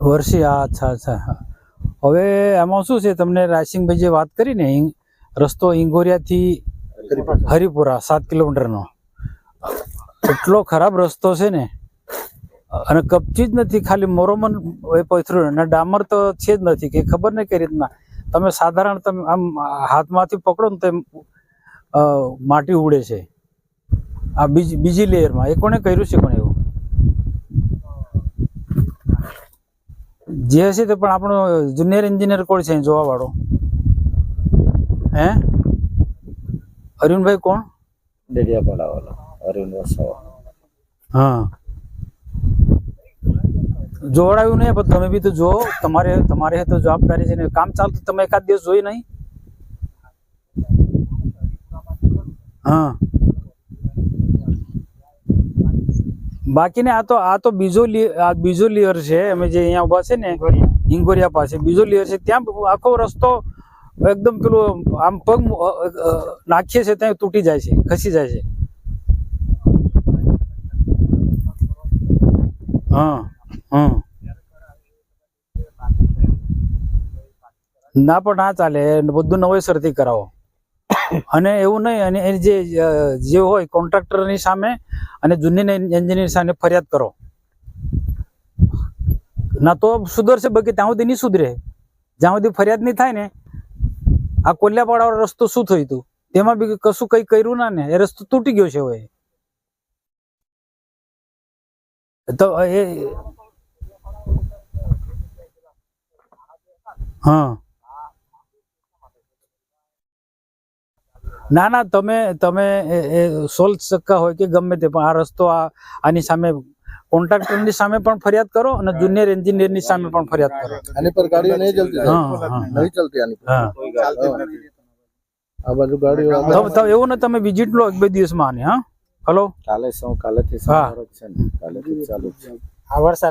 વર્ષી હા અચ્છા અચ્છા હવે એમાં શું છે? તમને રાજસિંહભાઈ જે વાત કરીને રસ્તો ઇંગોરિયાથી હરિપુરા. સાત કિલોમીટરનો. એટલો ખરાબ રસ્તો છે ને અને કપચી જ નથી ખાલી મોરોમન પથરું અને ડામર તો છે જ નથી કે ખબર નહીં કઈ રીતના. તમે સાધારણ તમે આમ હાથમાંથી પકડો ને તેમ માટી ઉડે છે. આ બીજી બીજી લેયરમાં. એ કોણે કર્યું છે કોને એવું? જે હશે તો પણ આપણો જુનિયર એન્જિનિયર કોણ છે જોવા વાળો હે? અરુણભાઈ કોણ? ડેડિયાપાડા વાળો અરુણ વસાવા. હા. જોવડાવ્યું નહીં પણ તમે બી તો જો તમારે તમારે તો જવાબદારી છે ને કામ ચાલતું તમે એકાદ દિવસ જોઈ નહીં? હા. બાકીને આ તો આ તો બીજો આ બીજો લેયર છે, અમે જે અહીંયા ઊભા છે ને, હિંગોરિયા પાસે. બીજો લેયર છે, ત્યાં આખો રસ્તો એકદમ પેલું આમ પગ નાખીએ છે, ત્યાં તૂટી જાય છે, ખસી જાય છે. હા હા. ના પણ ના ચાલે, બધું નવેસરથી કરાવો. અને એવું નહીં, અને એ જે જે હોય કોન્ટ્રાક્ટરની સામે અને જૂની એન્જિનિયર સામે ફરિયાદ કરો. ના તો સુધરશે બાકી, ત્યાં સુધી નહીં સુધરે. જ્યાં સુધી ફરિયાદ નહીં થાય ને, આ કોલ્યાપાડા રસ્તો શું થયું હતું? તેમાં બી કશું કઈ કર્યું ના ને, એ રસ્તો તૂટી ગયો છે હવે. તો એ, હા. ના ના તમે તમે સોલ શક્કા હોય કે ગમે તે પણ આ રસ્તો આ આની સામે કોન્ટ્રાક્ટરની સામે પણ ફરિયાદ કરો અને જુનિયર એન્જિનિયરની સામે પણ ફરિયાદ કરો. આની પર ગાડીઓ નહીં ચલતી. નહીં ચલતી આની પર. હા. આ બાજુ ગાડીઓ આમ તો તો એવું ને તમે વિઝિટ લો એક બે દિવસમાં આની હા? હલો? કાલે શું? કાલેથી હા. સારો છે ને? કાલેથી ચાલુ છે. આ વરસાદ